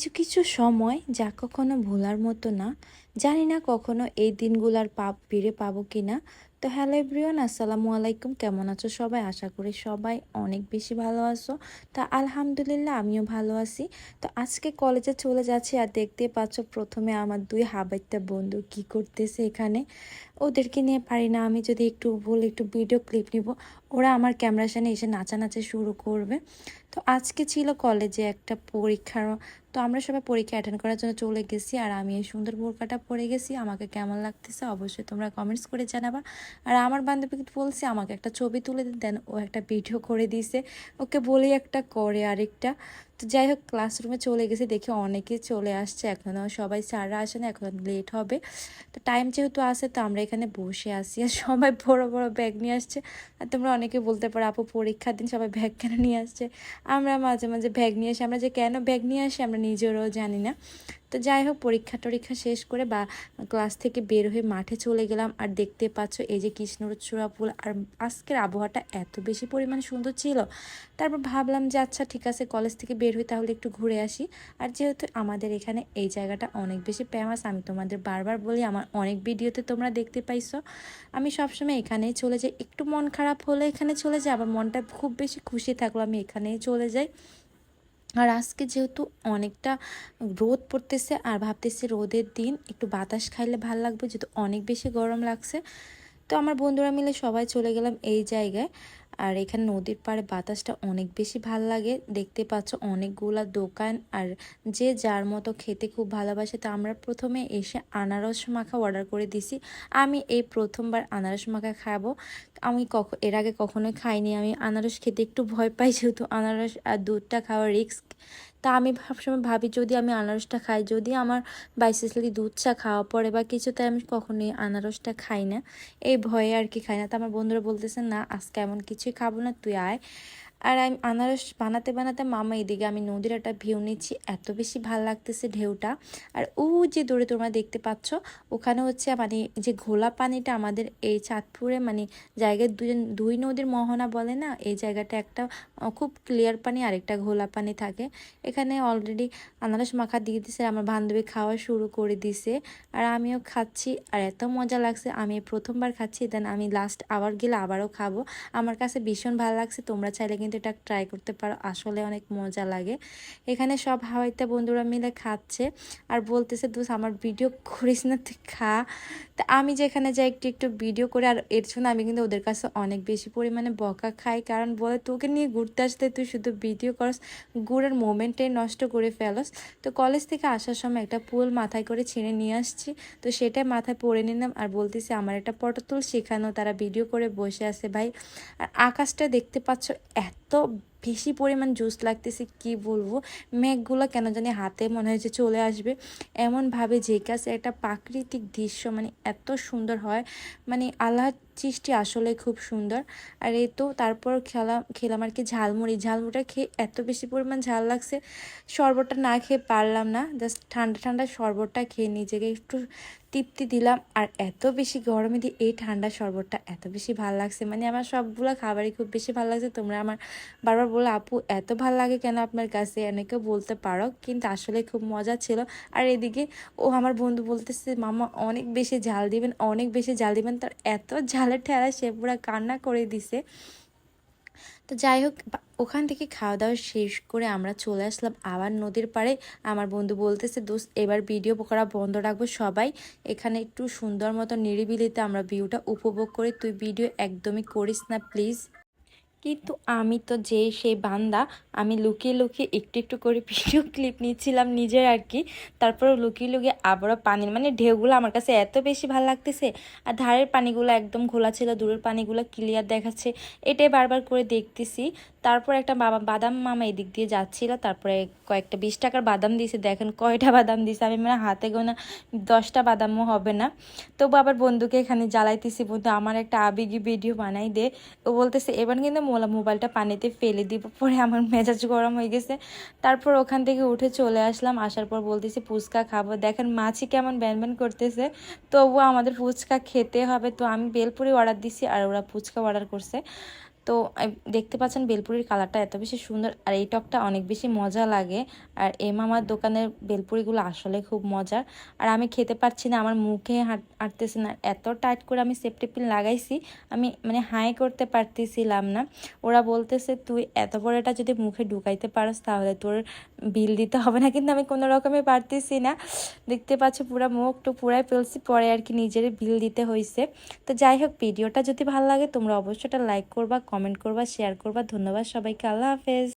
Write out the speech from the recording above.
কিছু কিছু সময় যা কখনো ভোলার মতো না। জানি না কখনো এই দিনগুলার পাপ ফিরে পাবো কি না তো হ্যালো এভরিওয়ান, আসসালামু আলাইকুম। কেমন আছো সবাই? আশা করি সবাই অনেক বেশি ভালো আছো। তা আলহামদুলিল্লাহ আমিও ভালো আছি। তো আজকে কলেজে চলে যাচ্ছি আর দেখতে পাচ্ছ প্রথমে আমার দুই হাবাইত্যা বন্ধু কি করতেছে এখানে। ওদেরকে নিয়ে পারি না, আমি যদি একটু ভুল একটু ভিডিও ক্লিপ নিব। ওরা আমার ক্যামেরার সামনে এসে নাচানাচি শুরু করবে। তো আজকে ছিল কলেজে একটা পরীক্ষার, তো আমরা সবাই পরীক্ষা অ্যাটেন্ড করার জন্য চলে গেছি আর আমি এই সুন্দর বোরকাটা পরে গেছি। আমাকে কেমন লাগতেছে অবশ্যই তোমরা কমেন্টস করে জানাবা। আর আমার বান্ধবীকে বলছি, আমাকে একটা ছবি তুলে দেন ও একটা ভিডিও করে দিয়েছে। ওকে বলি একটা করে আরেকটা। তো যাই হোক ক্লাসরুমে চলে গেছি, দেখি অনেকে চলে আসছে। এখনও সবাই স্যাররা আসে না, এখন লেট হবে। তো টাইম যেহেতু আসে তো আমরা এখানে বসে আসি আর সবাই বড় বড় ব্যাগ নিয়ে আসছে। আর তোমরা অনেকে বলতে পারো, আপু, পরীক্ষার দিন সবাই ব্যাগ কেন নিয়ে আসছে? আমরা মাঝে মাঝে ব্যাগ নিয়ে আসি। আমরা যে কেন ব্যাগ নিয়ে আসি, আমরা নিজেরও জানি না। তো যাই হোক, পরীক্ষা টরীক্ষা শেষ করে বা ক্লাস থেকে বের হয়ে মাঠে চলে গেলাম। আর দেখতে পাচ্ছ এই যে কৃষ্ণচূড়া ফুল। আর আজকের আবহাওয়াটা এত বেশি পরিমাণ সুন্দর ছিল। তারপর ভাবলাম যে আচ্ছা ঠিক আছে, কলেজ থেকে বের হই, তাহলে একটু ঘুরে আসি। আর যেহেতু আমাদের এখানে এই জায়গাটা অনেক বেশি ফেমাস আমি তোমাদের বারবার বলি, আমার অনেক ভিডিওতে তোমরা দেখতে পাইছো। আমি সবসময় এখানেই চলে যাই। একটু মন খারাপ হলে এখানে চলে যাই, আবার মনটা খুব বেশি খুশি থাকল আমি এখানেই চলে যাই। আর আজকে যেহেতু অনেকটা রোদ পড়তেছে আর ভাবতেছি রোদের দিন একটু বাতাস খাইলে ভালো লাগবে, যেহেতু অনেক বেশি গরম লাগছে। তো আমার বন্ধুরা মিলে সবাই চলে গেলাম এই জায়গায়। আর এখানে নদীর পাড়ে বাতাসটা অনেক বেশি ভালো লাগে। দেখতে পাচ্ছ অনেকগুলা দোকান আর যে যার মতো খেতে খুব ভালোবাসে, তো আমরা প্রথমে এসে আনারস মাখা অর্ডার করে দিছি। আমি এই প্রথমবার আনারস মাখা খাব। আমি কখন এর আগে কখনোই খাইনি। আমি আনারস খেতে একটু ভয় পাই, যেহেতু আনারস আর দুধটা খাওয়ার রিস্ক তা আমি সবসময় ভাবি, যদি আমি আনারসটা খাই, যদি আমার বাইসেসলি দুধ চা খাওয়া পরে বা কিছু, তাই আমি কখনোই আনারসটা খাই না। এই ভয়ে আর কি খাই না। তা আমার বন্ধুরা বলতেছে, না, আজকে এমন কিছুই খাব না, তুই আয়। আর আমি আনারস বানাতে বানাতে মামা এদিকে, আমি নদীর একটা ভিউ নিচ্ছি, এত বেশি ভালো লাগতেছে ঢেউটা। আর ও যে দূরে তোমরা দেখতে পাচ্ছ, ওখানে হচ্ছে মানে যে ঘোলা পানিটা আমাদের এই চাঁদপুরে মানে জায়গায় দুই দুই নদীর মোহনা বলে না, এই জায়গাটা একটা খুব ক্লিয়ার পানি, আরেকটা ঘোলা পানি থাকে। এখানে অলরেডি আনারস মাখা দিয়ে দিছে, আমার বান্ধবী খাওয়া শুরু করে দিছে, আর আমিও খাচ্ছি, আর এত মজা লাগছে, আমি প্রথমবার খাচ্ছি দেন আমি লাস্ট আবার গেলে আবারও খাব। আমার কাছে ভীষণ ভালো লাগছে, তোমরা চাইলে কিন্তু এটা ট্রাই করতে পারো, আসলে অনেক মজা লাগে। এখানে সব হাওয়াইতে বন্ধুরা মিলে খাচ্ছে আর বলতেছে দোষ আমার ভিডিও করিস না, তুই খা। তা আমি যেখানে যাই একটু একটু ভিডিও করে আর এর জন্য আমি কিন্তু ওদের কাছে অনেক বেশি পরিমাণে বকা খাই। কারণ বলে, তোকে নিয়ে ঘুরতে আসতে তুই শুধু ভিডিও করস, গুড়ের মোমেন্টটাই নষ্ট করে ফেলস। তো কলেজ থেকে আসার সময় একটা পুল মাথায় করে ছিঁড়ে নিয়ে আসছি। তো সেটাই মাথায় পরে নিলাম আর বলতেছি, আমার একটা পটতুল শেখানো তারা ভিডিও করে বসে আছে ভাই। আর আকাশটা দেখতে পাচ্ছ, এত itu বেশি পরিমাণ জুস লাগতেছে, কি বলব? মেঘগুলো কেন জানি হাতে মনে হয়েছে চলে আসবে। এমনভাবে যে কাছে একটা প্রাকৃতিক দৃশ্য মানে এত সুন্দর হয়। মানে আল্লাহ সৃষ্টি আসলে খুব সুন্দর। আর এই তো তারপর খেলা, খেলাম আর কি ঝালমুড়ি। ঝালমুড়িটা খেয়ে এত বেশি পরিমাণ ঝাল লাগছে, শরবতটা না খেয়ে পারলাম না। জাস্ট ঠান্ডা ঠান্ডা শরবতটা খেয়ে নিজেকে একটু তৃপ্তি দিলাম। আর এত বেশি গরমে দিয়ে এই ঠান্ডা শরবতটা এত বেশি ভালো লাগছে। মানে আমার সবগুলো খাবারই খুব বেশি ভালো লাগছে। তোমরা আমার বারবার বলল আপু, এত ভালো লাগে কেন আপনার কাছে? অনেকে বলতে পারো, কিন্তু আসলে খুব মজা ছিল। আর এদিকে ও আমার বন্ধু বলতেছে, মামা, অনেক বেশি ঝাল দিবেন, অনেক বেশি ঝাল দিবেন। তার এত ঝালের ঠেলা সে পুরো কান্না করে দিছে। তো যাই হোক ওখান থেকে খাওয়া দাওয়া শেষ করে আমরা চলে আসলাম আবার নদীর পাড়ে। আমার বন্ধু বলতেছে, দোস্ত, এবার ভিডিও করা বন্ধ রাখব সবাই। এখানে একটু সুন্দর মতো নিরিবিলিতে আমরা ভিউটা উপভোগ করি। তুই ভিডিও একদমই করিস না, প্লিজ। কিন্তু আমি তো যে সেই বান্দা, আমি লুকিয়ে লুকিয়ে একটু একটু করে ভিডিও ক্লিপ নিচ্ছিলাম নিজের আর কি তারপরে লুকিয়ে লুকিয়ে আবারও পানির মানে ঢেউগুলো আমার কাছে এত বেশি ভালো লাগতেছে। আর ধারের পানিগুলো একদম খোলা ছিল, দূরের পানিগুলো ক্লিয়ার দেখাচ্ছে। এটাই বারবার করে দেখতেছি। তারপর একটা বাবা, বাদাম মামা এদিক দিয়ে যাচ্ছিল, তারপরে কয়েকটা বিশ টাকার বাদাম দিয়েছে, দেখেন কয়টা বাদাম দিয়েছে, আমি মানে হাতে গোনা দশটা বাদামও হবে না। তবু আবার বন্ধুকে এখানে জ্বালাইতেছি, বন্ধু, আমার একটা আবেগি ভিডিও বানাই দে। ও বলতেছে, এবার কিন্তু মোলা, মোবাইলটা পানিতে ফেলে দিব, পরে আমার মেজাজ গরম হয়ে গেছে। তারপর ওখান থেকে উঠে চলে আসলাম, আসার পর বলতেছি, ফুচকা খাব। দেখেন মাছি কেমন ব্যান ব্যান করতেছে, তবুও আমাদের ফুচকা খেতে হবে। তো আমি বেলপুরি অর্ডার দিছি, আর ওরা ফুচকা অর্ডার করছে। তো তো দেখতে পাচ্ছেন বেলপুরির কালারটা এত বেশি সুন্দর, আর এই টকটা অনেক বেশি মজা লাগে। আর এম আমার দোকানের বেলপুরিগুলো আসলে খুব মজার। আর আমি খেতে পারছি না, আমার মুখে হাঁট, হাঁটতেছে না। এত টাইট করে আমি সেফটিপিন লাগাইছি, আমি মানে হাই করতে পারতেছিলাম না। ওরা বলতেছে, তুই এত বড় এটা যদি মুখে ঢুকাইতে পারস, তাহলে তোর বিল দিতে হবে না। কিন্তু আমি কোনো রকমে পারতেছি না। দেখতে পাচ্ছ পুরো মুখ টু পুরাই ফেলছি, পরে আর কি নিজের বিল দিতে হয়েছে তো যাই হোক, ভিডিওটা যদি ভালো লাগে, তোমরা অবশ্যই এটা লাইক করবা কমেন্ট করবা শেয়ার করবা। ধন্যবাদ সবাইকে আল্লাহ হাফেজ।